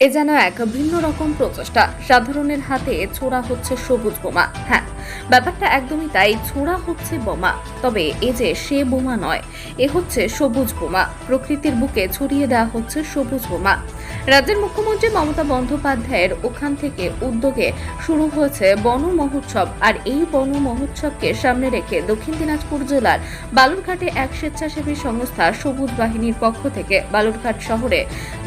এ যেন এক ভিন্ন রকম প্রচেষ্টা। সাধারণের হাতে ছোড়া হচ্ছে সবুজ বোমা। হ্যাঁ ব্যাপারটা একদমই তাই, ছোড়া হচ্ছে বোমা। তবে এ যে সে বোমা নয়, এ হচ্ছে সবুজ বোমা। প্রকৃতির বুকে ছড়িয়ে দেওয়া হচ্ছে সবুজ বোমা। রাজ্যের মুখ্যমন্ত্রী মমতা বন্দ্যোপাধ্যায়ের ওখান থেকে উদ্যোগে শুরু হয়েছে বন মহোৎসব। আর এই বন মহোৎসবকে সামনে রেখে দক্ষিণ দিনাজপুর জেলার বালুরঘাটে এক স্বেচ্ছাসেবী সংস্থা সবুজ বাহিনীর পক্ষ থেকে বালুরঘাট শহরে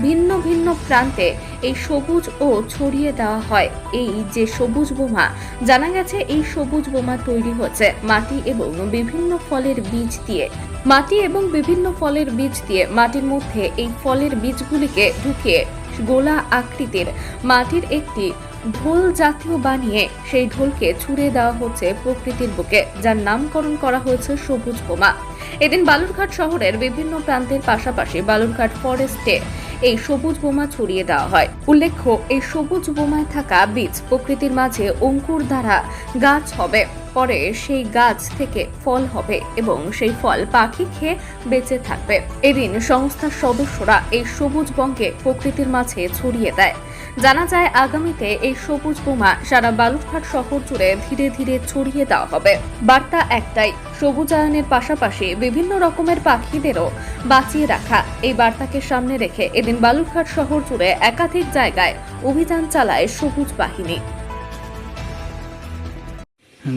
ভিন্ন ভিন্ন প্রান্তে এই সবুজ ও ছড়িয়ে দেওয়া হয়। এই যে সবুজ বোমা, জানা গেছে এই সবুজ বোমা তৈরি হচ্ছে মাটি এবং বিভিন্ন ফলের বীজ দিয়ে। মাটি এবং বিভিন্ন ফলের বীজ দিয়ে মাটির মধ্যে এই ফলের বীজগুলিকে ঢুকিয়ে গোলা আকৃতির মাটির একটি ঢোল জাতীয় বানিয়ে সেই ঢোলকে ছুড়ে দেওয়া হচ্ছে প্রকৃতির বুকে, যার নামকরণ করা হয়েছে সবুজ বোমা। এদিন বালুরঘাট শহরের বিভিন্ন প্রান্তের পাশাপাশি বালুরঘাট ফরেস্টে এই সবুজ বোমা ছড়িয়ে দেওয়া হয়। উল্লেখ্য, এই সবুজ বোমায় থাকা বীজ প্রকৃতির মাঝে অঙ্কুর দ্বারা গাছ হবে। পরে সেই গাছ থেকে ফল হবে এবং সেই ফল পাখি খেয়ে বেঁচে থাকবে। এদিন সংস্থার সদস্যরা এই সবুজ বঙ্গে প্রকৃতির মাঝে ছড়িয়ে দেয়। জানা যায়, আগামীতে এই সবুজ বোমা সারা বালুরঘাট শহর জুড়ে ধীরে ধীরে ছড়িয়ে দেওয়া হবে। বার্তা একটাই, সবুজায়নের পাশাপাশি বিভিন্ন রকমের পাখিদেরও বাঁচিয়ে রাখা। এই বার্তাকে সামনে রেখে এদিন বালুরঘাট শহর জুড়ে একাধিক জায়গায় অভিযান চালায় সবুজ বাহিনী।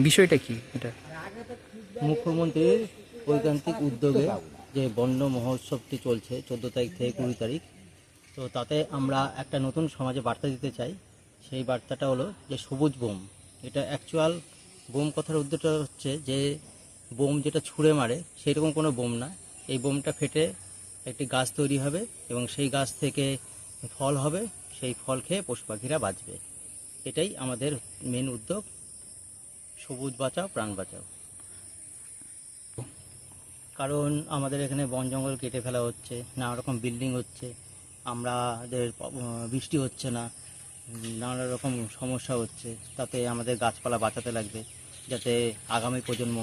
বিষয়টা কি এটা? মুখ্যমন্ত্রীর ঐকান্তিক উদ্যোগে যে বন্য মহোৎসবটি চলছে চোদ্দ তারিখ থেকে কুড়ি তারিখ, তো তাতে আমরা একটা নতুন সমাজে বার্তা দিতে চাই। সেই বার্তাটা হলো যে সবুজ বোম, এটা অ্যাকচুয়াল বোম কথার উদ্দেশ্য হচ্ছে যে বোম যেটা ছুঁড়ে মারে সেই রকম কোনো বোম না। এই বোমটা ফেটে একটি গাছ তৈরি হবে এবং সেই গাছ থেকে ফল হবে, সেই ফল খেয়ে পশু পাখিরা বাঁচবে। এটাই আমাদের মেন উদ্যোগ। সবুজ বাঁচাও, প্রাণ বাঁচাও। কারণ আমাদের এখানে বন জঙ্গল কেটে ফেলা হচ্ছে, নানা রকম বিল্ডিং হচ্ছে আমাদের বৃষ্টি হচ্ছে না, নানা রকম সমস্যা হচ্ছে, তাতে আমাদের গাছপালা বাঁচাতে লাগবে, যাতে আগামী প্রজন্ম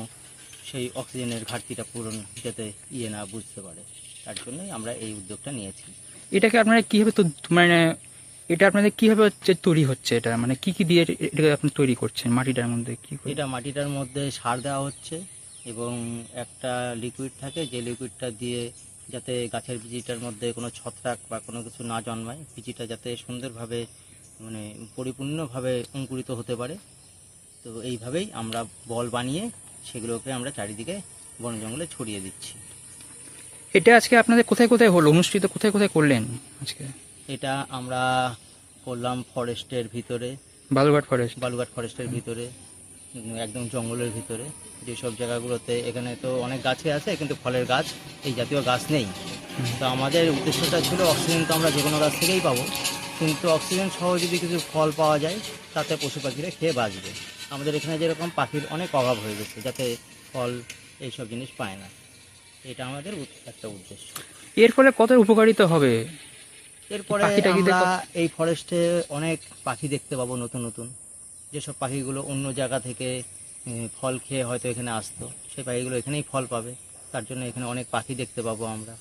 সেই অক্সিজেনের ঘাটতিটা পূরণ যাতে ইয়ে না বুঝতে পারে। তার জন্যই আমরা এই উদ্যোগটা নিয়েছি। এটাকে আপনারা কীভাবে তো মানে এটা আপনাদের কীভাবে হচ্ছে তৈরি হচ্ছে এটা? মানে কি কি দিয়ে এটাকে আপনি তৈরি করছেন? মাটিটার মধ্যে কি এটা মাটিটার মধ্যে সার দেওয়া হচ্ছে এবং একটা লিকুইড থাকে যে লিকুইডটা দিয়ে যাতে গাছের বীজিটার মধ্যে কোনো ছত্রাক বা কোনো কিছু না জন্মায় বীজিটা যাতে সুন্দরভাবে মানে পরিপূর্ণভাবে অঙ্কুরিত হতে পারে। তো এইভাবেই আমরা বল বানিয়ে সেগুলোকে আমরা চারিদিকে বন জঙ্গলে ছড়িয়ে দিচ্ছি। এটা আজকে আপনাদের কোথায় কোথায় হলো? অনুষ্ঠিত কোথায় কোথায় করলেন আজকে? এটা আমরা করলাম ফরেস্টের ভিতরে। বালুঘাট ফরেস্ট? বালুঘাট ফরেস্টের ভিতরে একদম জঙ্গলের ভিতরে। যেসব জায়গাগুলোতে এখানে তো অনেক গাছই আছে কিন্তু ফলের গাছ এই জাতীয় গাছ নেই। তো আমাদের উদ্দেশ্যটা ছিল অক্সিজেন তো আমরা যে কোনো গাছ থেকেই পাবো। কিন্তু অক্সিজেন সহ যদি কিছু ফল পাওয়া যায় তাতে পশু পাখিরা খেয়ে বাঁচবে। আমাদের এখানে যেরকম পাখির অনেক অভাব হয়ে গেছে যাতে ফল এইসব জিনিস পায় না। এটা আমাদের একটা উদ্দেশ্য। এর ফলে কত উপকারিতা হবে? এরপরে আমরা এই ফরেস্টে অনেক পাখি দেখতে পাবো নতুন নতুন। যেসব পাখিগুলো অন্য জায়গা থেকে ফল খেয়ে হয়তো এখানে আসতো সেই পাখিগুলো এখানেই ফল পাবে। তার জন্য এখানে অনেক পাখি দেখতে পাবো আমরা।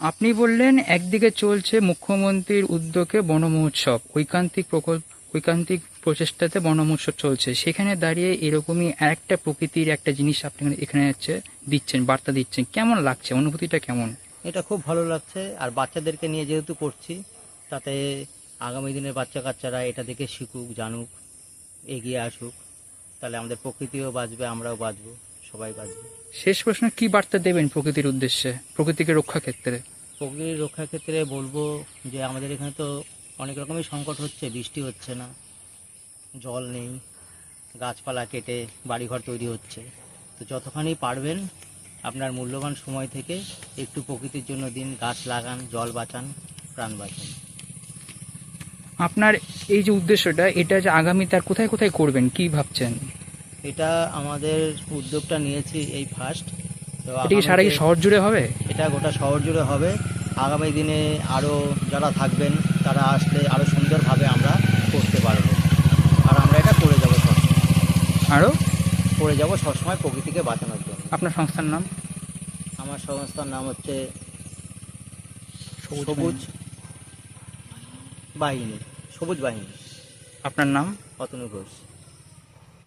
আপনি বললেন একদিকে চলছে মুখ্যমন্ত্রীর উদ্যোগে বনমহোৎসব ঐকান্তিক প্রকল্প ঐকান্তিক প্রচেষ্টাতে বন মহোৎসব চলছে। সেখানে দাঁড়িয়ে এরকমই আরেকটা প্রকৃতির একটা জিনিস আপনি এখানে হচ্ছে দিচ্ছেন বার্তা দিচ্ছেন। কেমন লাগছে? অনুভূতিটা কেমন? এটা খুব ভালো লাগছে। আর বাচ্চাদেরকে নিয়ে যেহেতু করছি তাতে আগামী দিনের বাচ্চা কাচ্চারা এটা দেখে শিখুক জানুক এগিয়ে আসুক। তাহলে আমাদের প্রকৃতিও বাঁচবে আমরাও বাঁচবো সবাই বাঁচবে। শেষ প্রশ্ন কি বার্তা দেবেন প্রকৃতির উদ্দেশ্যে প্রকৃতিকে রক্ষা ক্ষেত্রে? প্রকৃতির রক্ষা ক্ষেত্রে বলব যে আমাদের এখানে তো অনেক রকমই সংকট হচ্ছে বৃষ্টি হচ্ছে না জল নেই গাছপালা কেটে বাড়িঘর তৈরি হচ্ছে। তো যতখানি পারবেন আপনার মূল্যবান সময় থেকে একটু প্রকৃতির জন্য দিন গাছ লাগান জল বাঁচান প্রাণ বাঁচান। আপনার এই যে উদ্দেশ্যটা এটা যে আগামী তার কোথায় কোথায় করবেন কি ভাবছেন? এটা আমাদের উদ্যোগটা নিয়েছি এই ফার্স্ট তো এটা কি সারা শহর জুড়ে হবে? এটা গোটা শহর জুড়ে হবে। আগামী দিনে আরও যারা থাকবেন তারা আসলে আরও সুন্দরভাবে আমরা করতে পারব। আর আমরা এটা করে যাব সবসময়। আরও করে যাব সবসময় প্রকৃতিকে বাঁচানোর আপনার সংস্থার নাম? আমার সংস্থার নাম হচ্ছে সবুজ বাহিনী সবুজ বাহিনী। আপনার নাম? অতনু ঘোষ।